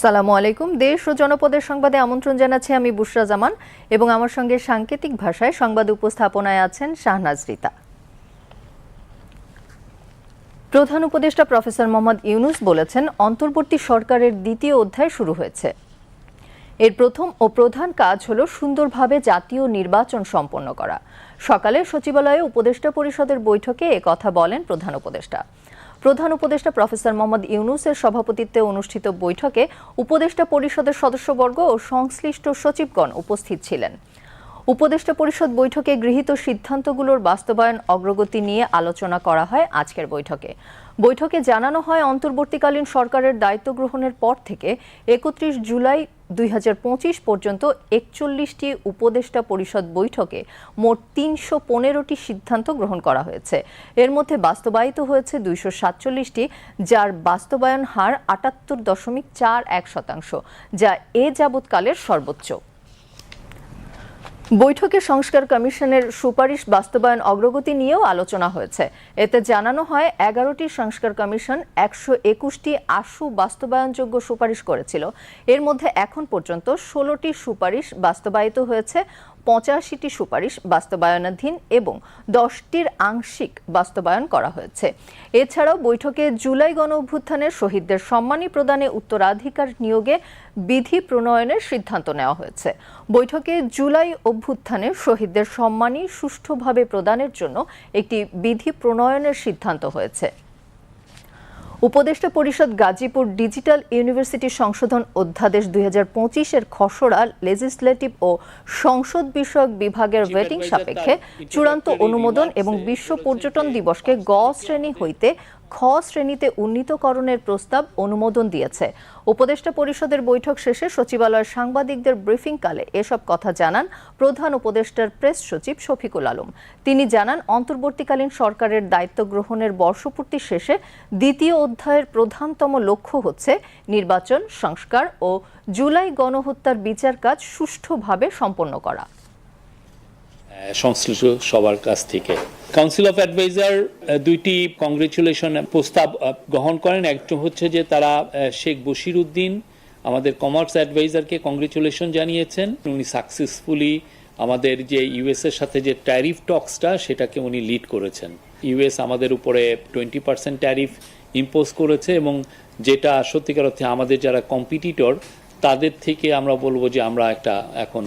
আসসালামু আলাইকুম। দেশ ও জনপদের সংবাদে আমন্ত্রণ জানাচ্ছি আমি বুশরা জামান এবং আমার সঙ্গে সাংকেতিক ভাষায় সংবাদ উপস্থাপনায় আছেন শাহনাজ রিতা। প্রধান উপদেষ্টা প্রফেসর মোহাম্মদ ইউনুস বলেছেন, অন্তর্বর্তী সরকারের দ্বিতীয় অধ্যায় শুরু হয়েছে। এর প্রথম ও প্রধান কাজ হলো সুন্দরভাবে জাতীয় নির্বাচন সম্পন্ন করা। সকালে সচিবালয়ে উপদেষ্টা পরিষদের বৈঠকে কথা বলেন প্রধান উপদেষ্টা। প্রধান উপদেষ্টা প্রফেসর মোহাম্মদ ইউনুসের সভাপতিত্বে অনুষ্ঠিত বৈঠকে উপদেষ্টা পরিষদের সদস্যবর্গ ও সংশ্লিষ্ট সচিবগণ উপস্থিত ছিলেন। উপদেষ্টা পরিষদ বৈঠকে গৃহীত সিদ্ধান্তগুলোর বাস্তবায়ন অগ্রগতি নিয়ে আলোচনা করা হয় আজকের বৈঠকে। বৈঠকে জানানো হয়, অন্তর্বর্তীকালীন সরকারের দায়িত্ব গ্রহণের পর থেকে একত্রিশ জুলাই দুই হাজার পঁচিশ পর্যন্ত একচল্লিশটি উপদেষ্টা পরিষদ বৈঠকে মোট তিনশো পনেরোটি সিদ্ধান্ত গ্রহণ করা হয়েছে। এর মধ্যে বাস্তবায়িত হয়েছে দুইশো সাতচল্লিশটি, যার বাস্তবায়ন হার আটাত্তর দশমিক চার এক শতাংশ, যা এ যাবৎকালের সর্বোচ্চ। বৈঠকে সংস্কার কমিশনের সুপারিশ বাস্তবায়ন অগ্রগতি নিয়েও আলোচনা হয়েছে। এতে জানানো হয়, এগারোটি সংস্কার কমিশন একশো একুশটি আশু বাস্তবায়নযোগ্য সুপারিশ করেছিল। এর মধ্যে এখন পর্যন্ত ষোলোটি সুপারিশ বাস্তবায়িত হয়েছে। পঁচাশিটি সুপারিশ বাস্তবায়নাধীন এবং দশটির আংশিক বাস্তবায়ন করা হয়েছে। এছাড়াও বৈঠকে জুলাই গণ অভ্যুত্থানের শহীদদের সম্মানী প্রদানে উত্তরাধিকার নিয়োগে বিধি প্রণয়নের সিদ্ধান্ত নেওয়া হয়েছে। বৈঠকে জুলাই অভ্যুত্থানে শহীদদের সম্মানী সুষ্ঠুভাবে প্রদানের জন্য একটি বিধি প্রণয়নের সিদ্ধান্ত হয়েছে। উপদেষ্টা পরিষদ গাজীপুর ডিজিটাল ইউনিভার্সিটি সংশোধন অধ্যাদেশ দুই হাজার পঁচিশ এর খসড়া লেজিসলেটিভ ও সংসদ বিষয়ক বিভাগের ওয়েটিং সাপেক্ষে চূড়ান্ত অনুমোদন এবং বিশ্ব পর্যটন দিবসকে গ শ্রেণি হইতে খ শ্রেণীতে উন্নীতকরণের প্রস্তাব অনুমোদন দিয়েছে। উপদেষ্টা পরিষদের বৈঠক শেষে সচিবালয়ের সাংবাদিকদের ব্রিফিংকালে এসব কথা জানান প্রধান উপদেষ্টার প্রেস সচিব শফিকুল আলম। তিনি জানান, অন্তর্বর্তীকালীন সরকারের দায়িত্ব গ্রহণের বর্ষপূর্তি শেষে দ্বিতীয় অধ্যায়ের প্রধানতম লক্ষ্য হচ্ছে নির্বাচন, সংস্কার ও জুলাই গণহত্যার বিচার কাজ সুষ্ঠুভাবে সম্পন্ন করা। সংশ্লিষ্ট সবার কাছ থেকে কাউন্সিল অফ অ্যাডভাইজার দুইটি কংগ্রেচুলেশন প্রস্তাব গ্রহণ করেন। একটা হচ্ছে যে তারা শেখ বশির উদ্দিন, আমাদের কমার্স অ্যাডভাইজারকে কংগ্রেচুলেশন জানিয়েছেন। উনি সাকসেসফুলি আমাদের যে ইউএস এর সাথে যে ট্যারিফ টক্সটা সেটাকে উনি লিড করেছেন। ইউএস আমাদের উপরে টোয়েন্টি পার্সেন্ট ট্যারিফ ইম্পোজ করেছে এবং যেটা সত্যিকার অর্থে আমাদের যারা কম্পিটিটর তাদের থেকে আমরা বলব যে আমরা একটা এখন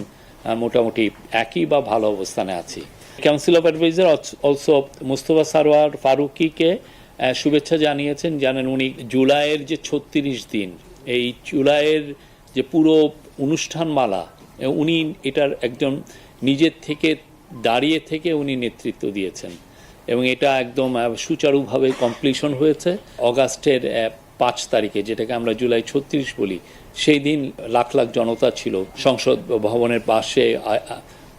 মোটামুটি একই বা ভালো অবস্থানে আছি। Council of adviser also Mustafa Sarwar ফারুকিকে শুভেচ্ছা জানিয়েছেন, জানেন উনি জুলাইয়ের যে ছত্রিশ দিন, এই জুলাইয়ের যে পুরো অনুষ্ঠানমালা উনি এটার একজন নিজের থেকে দাঁড়িয়ে থেকে উনি নেতৃত্ব দিয়েছেন। এবং এটা একদম সুচারুভাবে কমপ্লিশন হয়েছে। অগাস্টের পাঁচ তারিখে, যেটাকে আমরা জুলাই ছত্রিশ বলি, সেই দিন লাখ লাখ জনতা ছিল সংসদ ভবনের পাশে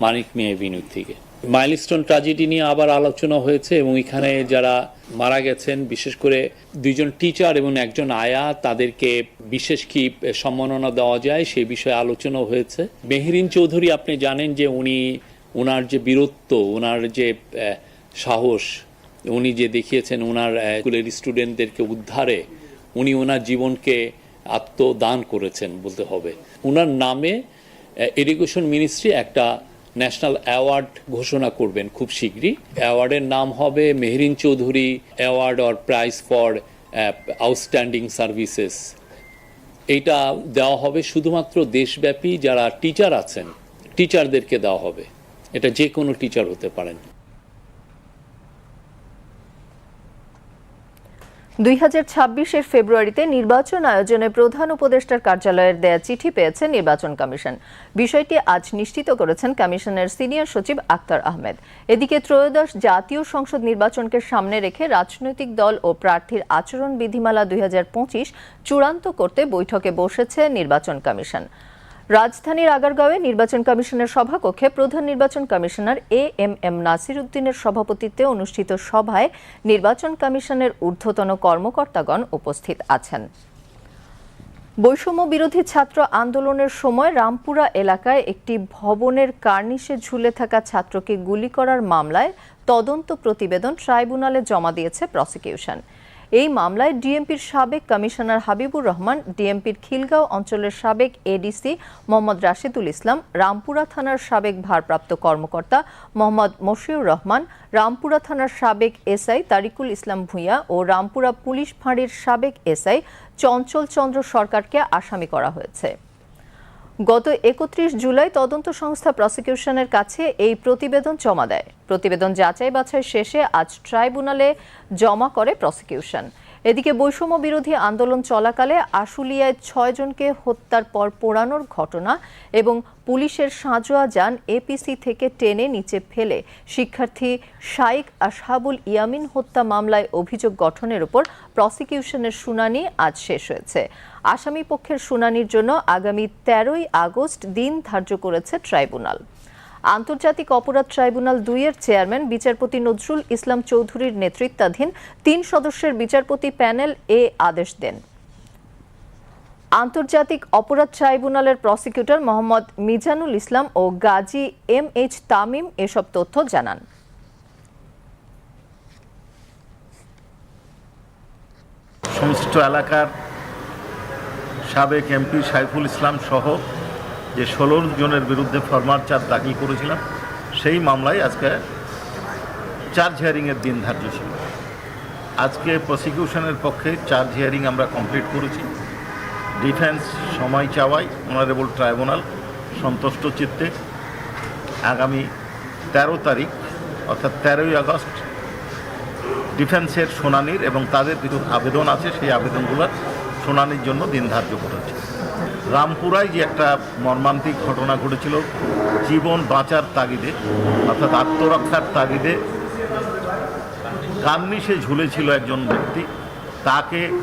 মানিক মিয়া এভিনিউ থেকে মাইলস্টোন ট্রাজেডি নিয়ে আবার আলোচনা হয়েছে এবং এখানে যারা মারা গেছেন, বিশেষ করে দুইজন টিচার এবং একজন আয়া, তাদেরকে বিশেষ কি সম্মাননা দেওয়া যায় সেই বিষয়ে আলোচনা হয়েছে। মেহরিন চৌধুরী, আপনি জানেন যে উনি ওনার যে বীরত্ব ওনার যে সাহস, উনি যে দেখিয়েছেন ওনার স্কুলের স্টুডেন্টদেরকে উদ্ধারে, উনি ওনার জীবনকে আত্মদান করেছেন বলতে হবে। ওনার নামে এডুকেশন মিনিস্ট্রি একটা ন্যাশনাল অ্যাওয়ার্ড ঘোষণা করবেন খুব শীঘ্রই। অ্যাওয়ার্ডের নাম হবে Mehrin Chowdhury award or prize for outstanding services. এটা দেওয়া হবে শুধুমাত্র দেশব্যাপী যারা টিচার আছেন, টিচারদেরকে দেওয়া হবে। এটা যে কোনো টিচার হতে পারেন। দুই হাজার ছাব্বিশের ফেব্রুয়ারিতে নির্বাচন আয়োজনে প্রধান উপদেষ্টার কার্যালয়ের দেয়া চিঠি পেয়েছে নির্বাচন কমিশন। বিষয়টি আজ নিশ্চিত করেছেন কমিশনের সিনিয়র সচিব আক্তার আহমেদ। এদিকে ত্রয়োদশ জাতীয় সংসদ নির্বাচনকে সামনে রেখে রাজনৈতিক দল ও প্রার্থীর আচরণ বিধিমালা দুই হাজার পঁচিশ চূড়ান্ত করতে বৈঠকে বসেছে নির্বাচন কমিশন। রাজধানীর আগারগাঁওয়ে নির্বাচন কমিশনের সভাকক্ষে প্রধান নির্বাচন commissioner A M M Nasir উদ্দিনের সভাপতিত্বে অনুষ্ঠিত সভায় নির্বাচন কমিশনের ঊর্ধ্বতন কর্মকর্তাগণ উপস্থিত আছেন। বৈষম্য বিরোধী ছাত্র আন্দোলনের সময় রামপুরা এলাকায় একটি ভবনের কার্নিশে ঝুলে থাকা ছাত্রকে গুলি করার মামলায় তদন্ত প্রতিবেদন ট্রাইব্যুনালে জমা দিয়েছে প্রসিকিউশন। এই মামলায় ডিএমপির সাবেক কমিশনার হাবিবুর রহমান, ডিএমপির খিলগাঁও অঞ্চলের সাবেক এডিসি মোহাম্মদ রাশেদুল ইসলাম, রামপুরা থানার সাবেক ভারপ্রাপ্ত কর্মকর্তা মোহাম্মদ মশিউর রহমান, রামপুরা থানার সাবেক এসআই তারিকুল ইসলাম ভূঁইয়া ও রামপুরা পুলিশ ফাঁড়ির সাবেক এসআই চঞ্চল চন্দ্র সরকারকে আসামি করা হয়েছে। গত একত্রিশ জুলাই তদন্ত সংস্থা প্রসিকিউশনের কাছে এই প্রতিবেদন জমা দেয়। প্রতিবেদন যাচাই বাছাই শেষে আজ ট্রাইব্যুনালে জমা করে প্রসিকিউশন। এদিকে বৈষম্য বিরোধী আন্দোলন চলাকালে আশুলিয়ায় ছয়জনকে হত্যার পর পোড়ানোর ঘটনা এবং পুলিশের সাঁজোয়া যান এপিসি থেকে টেনে নিচে ফেলে। শিক্ষার্থী শাইক আশহাবুল ইয়ামিন হত্যা মামলায় অভিযোগ গঠনের উপর প্রসিকিউশনের শুনানি আজ শেষ হয়েছে। আসামি পক্ষের শুনানির জন্য আগামী তেরোই আগস্ট দিন ধার্য করেছে ট্রাইব্যুনাল। আন্তর্জাতিক অপরাধ ট্রাইব্যুনাল দুইয়ের চেয়ারম্যান বিচারপতি নজরুল ইসলাম চৌধুরীর নেতৃত্বাধীন তিন সদস্যের বিচারপতি প্যানেল এ আদেশ দেন। আন্তর্জাতিক অপরাধ ট্রাইব্যুনালের প্রসিকিউটর মোহাম্মদ মিজানুল ইসলাম ও গাজী এম এইচ তামিম এসব তথ্য জানান। সংশ্লিষ্ট এলাকার সাবেক এমপি সাইফুল ইসলাম সহ যে ষোলো জনের বিরুদ্ধে ফরমার চার্জ দাখিল করেছিলাম, সেই মামলায় আজকে চার্জ হিয়ারিংয়ের দিন ধার্য ছিল। আজকে প্রসিকিউশনের পক্ষে চার্জ হিয়ারিং আমরা কমপ্লিট করেছি। ডিফেন্স সময় চাওয়ায় অনারেবল ট্রাইব্যুনাল সন্তুষ্ট চিত্তে আগামী তেরো তারিখ, অর্থাৎ তেরোই আগস্ট, ডিফেন্সের শুনানির এবং তাদের কিছু আবেদন আছে, সেই আবেদনগুলোর শুনানির জন্য দিন ধার্য করেছে। রামপুরায় যে একটা মর্মান্তিক ঘটনা ঘটেছিল, জীবন বাঁচার তাগিদে, অর্থাৎ আত্মরক্ষার তাগিদে কার্নিশে ঝুলেছিল একজন ব্যক্তি। তাকে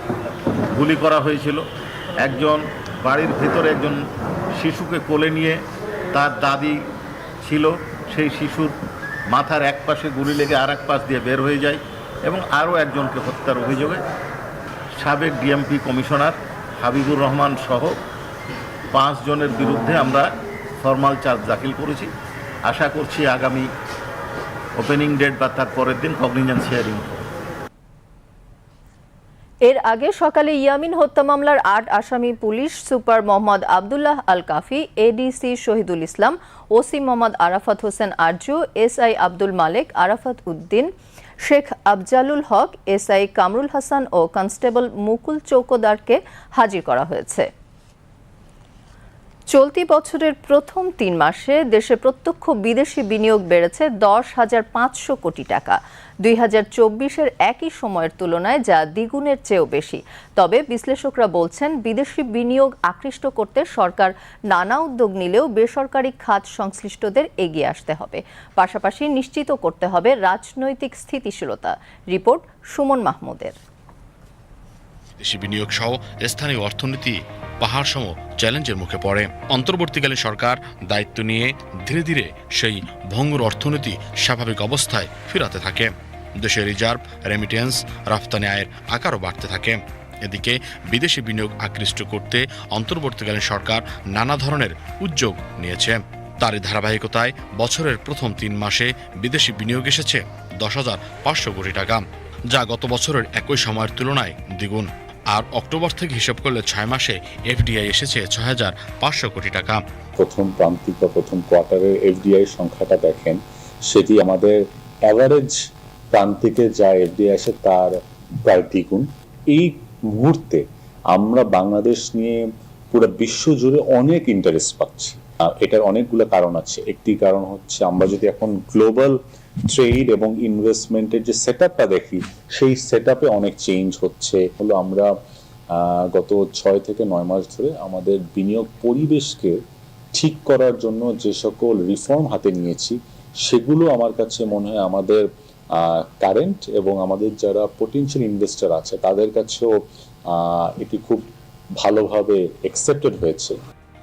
গুলি করা হয়েছিল। একজন বাড়ির ভেতরে একজন শিশুকে কোলে নিয়ে তার দাদি ছিল। সেই শিশুর মাথার এক পাশে গুলি লেগে আর এক পাশ দিয়ে বের হয়ে যায় এবং আরও একজনকে হত্যার অভিযোগে সাবেক ডিএমপি কমিশনার হাবিবুর রহমান সহ পাঁচ জনের বিরুদ্ধে আমরা ফর্মাল চার্জ দাখিল করেছি। আশা করছি আগামী ওপেনিং ডেট বা তার পরের দিন কগনিজেন্স হিয়ারিং এর আগে সকালে ইয়ামিন হত্যা মামলার আট আসামি police super Mohammad Abdullah Al Kafi ADC Shahidul Islam, OC Mohammad Arafat Hossain Arju, SI Abdul Malek, Arafat Uddin, Sheikh Afzalul Haque, SI Kamrul Hasan ও কনস্টেবল মুকুল চৌকদারকে হাজির করা হয়েছে। চলতি বছরের প্রথম তিন মাসে দেশে প্রত্যক্ষ বিদেশি বিনিয়োগ বেড়েছে দশ হাজার পাঁচশো কোটি টাকা। দুই হাজার চব্বিশের একই সময়ের তুলনায় যা দ্বিগুণের চেয়েও বেশি। তবে বিশ্লেষকরা বলছেন, বিদেশি বিনিয়োগ আকৃষ্ট করতে সরকার নানা উদ্যোগ নিলেও বেসরকারি খাত সংশ্লিষ্টদের এগিয়ে আসতে হবে। পাশাপাশি নিশ্চিত করতে হবে রাজনৈতিক স্থিতিশীলতা। রিপোর্ট সুমন মাহমুদের। দেশি বিনিয়োগ সহ স্থানীয় অর্থনীতি পাহাড় সম চ্যালেঞ্জের মুখে পড়ে। অন্তর্বর্তীকালীন সরকার দায়িত্ব নিয়ে ধীরে ধীরে সেই ভঙ্গুর অর্থনীতি স্বাভাবিক অবস্থায় ফিরাতে থাকে। দেশের রিজার্ভ রেমিটেন্স রফতানি আয়ের আকারও বাড়তে থাকে। এদিকে বিদেশি বিনিয়োগ আকৃষ্ট করতে অন্তর্বর্তীকালীন সরকার নানা ধরনের উদ্যোগ নিয়েছে। তারই ধারাবাহিকতায় বছরের প্রথম তিন মাসে বিদেশি বিনিয়োগ এসেছে দশ হাজার পাঁচশো কোটি টাকা, যা গত বছরের একই সময়ের তুলনায় দ্বিগুণ। আর অক্টোবর থেকে হিসাব করলে ছয় মাসে এফডিআই এসেছে ছয় হাজার পাঁচশো কোটি টাকা। প্রথম প্রান্তিক বা প্রথম কোয়ার্টারের এফডিআই সংখ্যাটা দেখেন, সেটি আমাদের অ্যাভারেজ প্রান্তিকে যা এফডিআই আসে তার প্রায় দ্বিগুণ। এই মুহূর্তে আমরা বাংলাদেশ নিয়ে পুরো বিশ্ব জুড়ে অনেক ইন্টারেস্ট পাচ্ছি। এটার অনেকগুলো কারণ আছে। একটি কারণ হচ্ছে আমরা যদি এখন গ্লোবাল ট্রেড এবং ইনভেস্টমেন্টের যে সেট দেখি, সেই সেট অনেক চেঞ্জ হচ্ছে। হলো আমরা গত ছয় থেকে নয় মাস ধরে আমাদের বিনিয়োগ পরিবেশকে ঠিক করার জন্য যে সকল রিফর্ম হাতে নিয়েছি, সেগুলো আমার কাছে মনে হয় আমাদের কারেন্ট এবং আমাদের যারা পোটেনশিয়াল ইনভেস্টার আছে, তাদের কাছেও এটি খুব ভালোভাবে অ্যাকসেপ্টেড হয়েছে।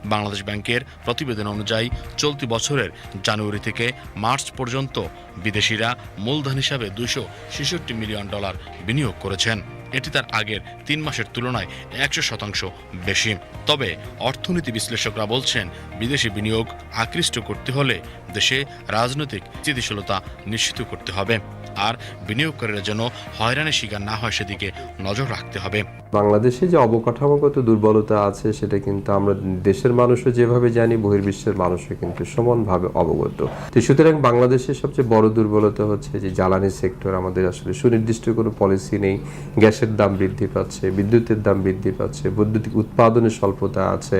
বাংলাদেশ ব্যাংকের প্রতিবেদন অনুযায়ী, চলতি বছরের জানুয়ারি থেকে মার্চ পর্যন্ত বিদেশিরা মূলধন হিসাবে দুশো ছেষট্টি মিলিয়ন ডলার বিনিয়োগ করেছেন। এটি তার আগের তিন মাসের তুলনায় একশো শতাংশ বেশি। তবে অর্থনীতি বিশ্লেষকরা বলছেন, বিদেশি বিনিয়োগ আকৃষ্ট করতে হলে দেশে রাজনৈতিক স্থিতিশীলতা নিশ্চিত করতে হবে। আর বিনিয়োগকারীরা যেন হয়রানির শিকার না হয় সেদিকে নজর রাখতে হবে। বাংলাদেশে যে অবকাঠামোগত দুর্বলতা আছে সেটা কিন্তু আমরা দেশের মানুষও যেভাবে জানি, বহির্বিশ্বের মানুষও কিন্তু সমানভাবে অবগত। তো সুতরাং বাংলাদেশের সবচেয়ে বড় দুর্বলতা হচ্ছে যে জ্বালানি সেক্টর আমাদের আসলে সুনির্দিষ্ট কোনো পলিসি নেই। গ্যাসের দাম বৃদ্ধি পাচ্ছে, বিদ্যুতের দাম বৃদ্ধি পাচ্ছে, বৈদ্যুতিক উৎপাদনের স্বল্পতা আছে।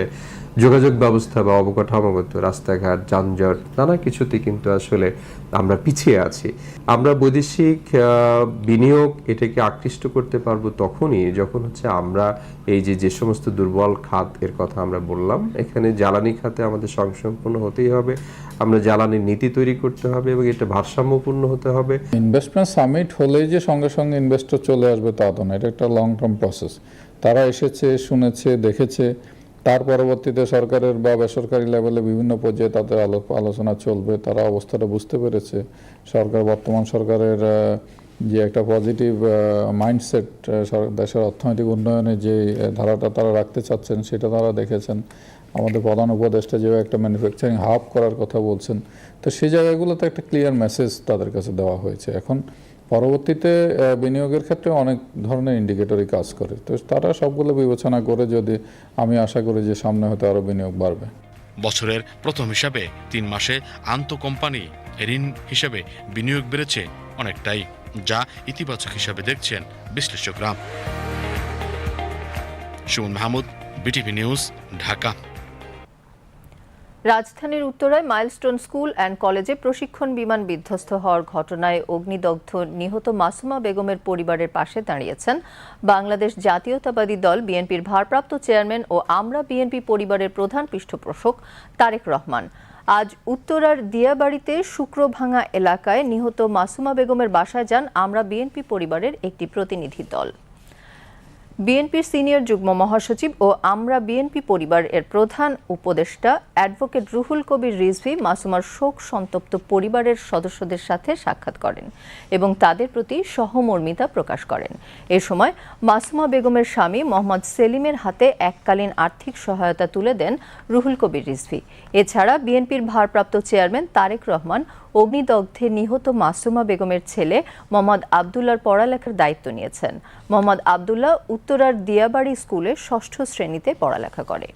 যোগাযোগ ব্যবস্থা বা অবকাঠামোগত, রাস্তাঘাট, যানজট, নানা কিছুতে কিন্তু আসলে আমরা পিছিয়ে আছি। আমরা বৈদেশিক বিনিয়োগ এটাকে আকৃষ্ট করতে পারব তখনই যখন হচ্ছে আমরা এই যে যে সমস্ত দুর্বল খাত এর কথা আমরা বললাম, এখানে জ্বালানি খাতে আমাদের সংসম্পন্ন হতেই হবে, আমরা জ্বালানির নীতি তৈরি করতে হবে এবং এটা ভারসাম্যপূর্ণ হতে হবে। ইনভেস্টমেন্ট সামিট হলেই যে সঙ্গে সঙ্গে ইনভেস্টর চলে আসবে তা তো না, এটা একটা লং টার্ম প্রসেস তারা এসেছে, শুনেছে, দেখেছে তার পরবর্তীতে সরকারের বা বেসরকারি লেভেলে বিভিন্ন পর্যায়ে তাদের আলো আলোচনা চলবে, তারা অবস্থাটা বুঝতে পেরেছে। সরকার বর্তমান সরকারের যে একটা পজিটিভ মাইন্ডসেট দেশের অর্থনৈতিক উন্নয়নে যে ধারাটা তারা রাখতে চাচ্ছেন, সেটা তারা দেখেছেন। আমাদের প্রধান উপদেষ্টা যেভাবে একটা ম্যানুফ্যাকচারিং হাব করার কথা বলছেন। তো সেই জায়গাগুলোতে একটা ক্লিয়ার মেসেজ তাদের কাছে দেওয়া হয়েছে। এখন পরবর্তীতে বিনিয়োগের ক্ষেত্রে অনেক ধরনের ইন্ডিকেটরই কাজ করে। তো তারা সবগুলো বিবেচনা করে যদি আমি আশা করি যে সামনে হয়তো আরও বিনিয়োগ বাড়বে। বছরের প্রথম হিসাবে তিন মাসে আন্ত কোম্পানি ঋণ হিসেবে বিনিয়োগ বেড়েছে অনেকটাই, যা ইতিবাচক হিসাবে দেখছেন বিশ্লেষকরা। Sumon Mahmud, BTV news, Dhaka. রাজধানীর উত্তরায় মাইলস্টোন স্কুল অ্যান্ড কলেজে প্রশিক্ষণ বিমান বিধ্বস্ত হওয়ার ঘটনায় অগ্নিদগ্ধ নিহত মাসুমা বেগমের পরিবারের পাশে দাঁড়িয়েছেন। বাংলাদেশ জাতীয়তাবাদী দল, বিএনপির ভারপ্রাপ্ত চেয়ারম্যান ও আমরা বিএনপি পরিবারের প্রধান পৃষ্ঠপোষক তারেক রহমান। আজ উত্তরার দিয়াবাড়িতে শুক্রভাঙা এলাকায় নিহত মাসুমা বেগমের বাসায় যান আমরা বিএনপি পরিবারের একটি প্রতিনিধি দল। বিএনপির সিনিয়র যুগ্ম মহাসচিব ও আমরা বিএনপি পরিবার এর প্রধান উপদেষ্টা অ্যাডভোকেট রুহুল কবির রিজভি মাসুমার শোক সন্তপ্ত পরিবারের সদস্যদের সাথে সাক্ষাৎ করেন এবং তাদের প্রতি সহমর্মিতা প্রকাশ করেন। এ সময় মাসুমা বেগমের স্বামী মোহাম্মদ সেলিমের হাতে এককালীন আর্থিক সহায়তা তুলে দেন রুহুল কবির রিজভি। এছাড়া বিএনপির ভারপ্রাপ্ত চেয়ারম্যান তারেক রহমান অগ্নিদগ্ধে নিহত মাসুমা বেগমের ছেলে মোহাম্মদ আবদুল্লার পড়ালেখার দায়িত্ব নিয়েছেন। মোহাম্মদ আবদুল্লাহ উত্তরার দিয়াবাড়ি স্কুলে ষষ্ঠ শ্রেণীতে পড়ালেখা করে।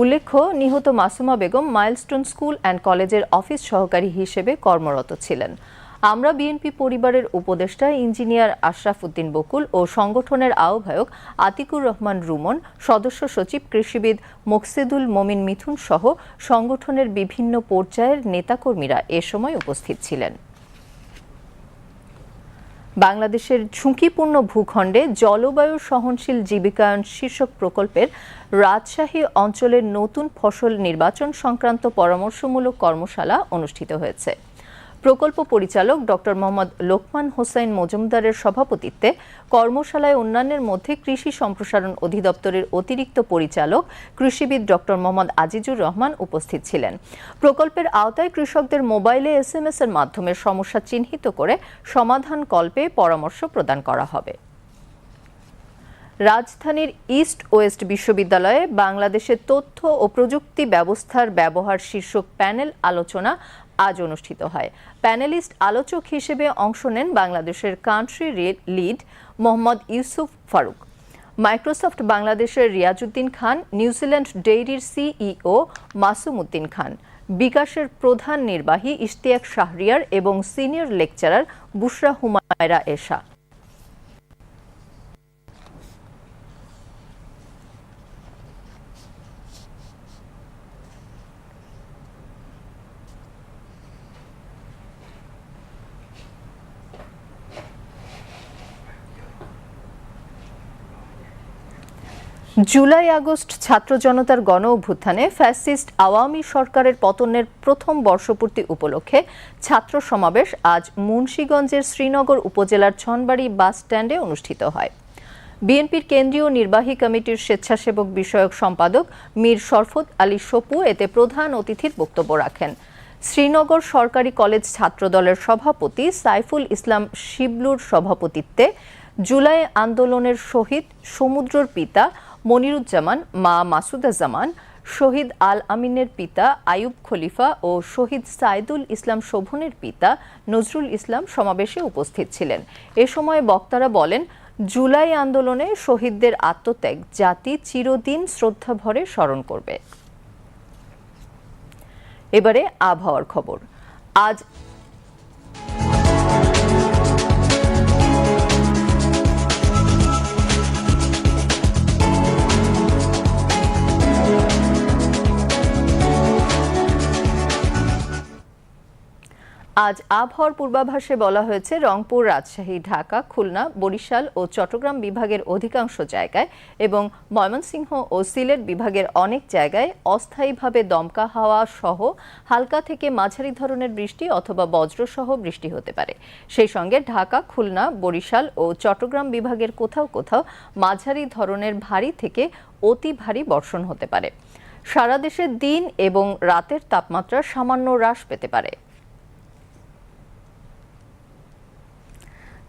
উল্লেখ্য, নিহত Masuma Begum Milestone school and কলেজের অফিস সহকারী হিসেবে কর্মরত ছিলেন। আমরা বিএনপি পরিবারের উপদেষ্টা ইঞ্জিনিয়ার আশরাফ উদ্দিন বকুল ও সংগঠনের আহ্বায়ক আতিকুর রহমান রুমন, সদস্য সচিব কৃষিবিদ মোকসিদুল মমিন মিথুন সহ সংগঠনের বিভিন্ন পর্যায়ের নেতাকর্মীরা এ সময় উপস্থিত ছিলেন। বাংলাদেশের ঝুঁকিপূর্ণ ভূখণ্ডে জলবায়ু সহনশীল জীবিকায়ন শীর্ষক প্রকল্পের রাজশাহী অঞ্চলের নতুন ফসল নির্বাচন সংক্রান্ত পরামর্শমূলক কর্মশালা অনুষ্ঠিত হয়েছে। প্রকল্প পরিচালক ডক্টর মোহাম্মদ লোকমান হোসাইন মজুমদারের সভাপতিত্বে কর্মশালায় অন্যান্যের মধ্যে কৃষি সম্প্রসারণ অধিদপ্তরের অতিরিক্ত পরিচালক কৃষিবিদ ডক্টর মোহাম্মদ আজিজুর রহমান উপস্থিত ছিলেন। প্রকল্পের আওতায় কৃষকদের মোবাইলে এস এম এস এর মাধ্যমে সমস্যা চিহ্নিত করে সমাধান কল্পে পরামর্শ প্রদান করা হবে। রাজধানীর ইস্ট ওয়েস্ট বিশ্ববিদ্যালয়ে বাংলাদেশের তথ্য ও প্রযুক্তি ব্যবস্থার ব্যবহার শীর্ষক প্যানেল আলোচনা আজ অনুষ্ঠিত হয়। প্যানেলিস্ট আলোচক হিসেবে অংশ নেন বাংলাদেশের country lead Mohammad Yusuf Faruk. Microsoft বাংলাদেশের রিয়াজউদ্দিন খান নিউজিল্যান্ড ডেইরির সিইও মাসুম উদ্দিন খান, বিকাশের প্রধান নির্বাহী ইশতিয়াক শাহরিয়ার এবং senior lecturer Bushra Humaira Esha. July August ছাত্র জনতার গণ অভ্যুত্থানে ফ্যাসিস্ট আওয়ামী সরকারের পতনের প্রথম বর্ষপূর্তি উপলক্ষে ছাত্র সমাবেশ আজ মুন্সীগঞ্জের শ্রীনগর উপজেলার ছনবাড়ি বাস স্ট্যান্ডে অনুষ্ঠিত হয়। বিএনপির কেন্দ্রীয় নির্বাহী কমিটির স্বেচ্ছাসেবক বিষয়ক সম্পাদক মীর শরফত আলী সপু এতে প্রধান অতিথির বক্তব্য রাখেন। শ্রীনগর সরকারি কলেজ ছাত্রদলের সভাপতি সাইফুল ইসলাম শিবলুর সভাপতিত্বে জুলাই আন্দোলনের শহীদ সমুদ্রর পিতা মনিরুজ্জামান, মা মাসুদা জামান শহীদ আল আমিনের পিতা আয়ুব খলিফা ও শহীদ সাইদুল ইসলাম শোভনের পিতা নজরুল ইসলাম সমাবেশে উপস্থিত ছিলেন। এ সময় বক্তারা বলেন, জুলাই আন্দোলনে শহীদদের আত্মত্যাগ জাতি চিরদিন শ্রদ্ধাভরে স্মরণ করবে। এবারে আবহাওয়ার খবর। আজ আজ আবহাওয়ার পূর্বাভাসে বলা হয়েছে, রংপুর, রাজশাহী, ঢাকা, খুলনা, বরিশাল ও চট্টগ্রাম বিভাগের অধিকাংশ জায়গায় এবং ময়মনসিংহ ও সিলেট বিভাগের অনেক জায়গায় অস্থায়ীভাবে দমকা হাওয়া সহ হালকা থেকে মাঝারি ধরনের বৃষ্টি অথবা বজ্রসহ বৃষ্টি হতে পারে। সেই সঙ্গে ঢাকা, খুলনা, বরিশাল ও চট্টগ্রাম বিভাগের কোথাও কোথাও মাঝারি ধরনের ভারী থেকে অতি ভারী বর্ষণ হতে পারে। সারা দেশে দিন এবং রাতের তাপমাত্রা সামান্য হ্রাস পেতে পারে।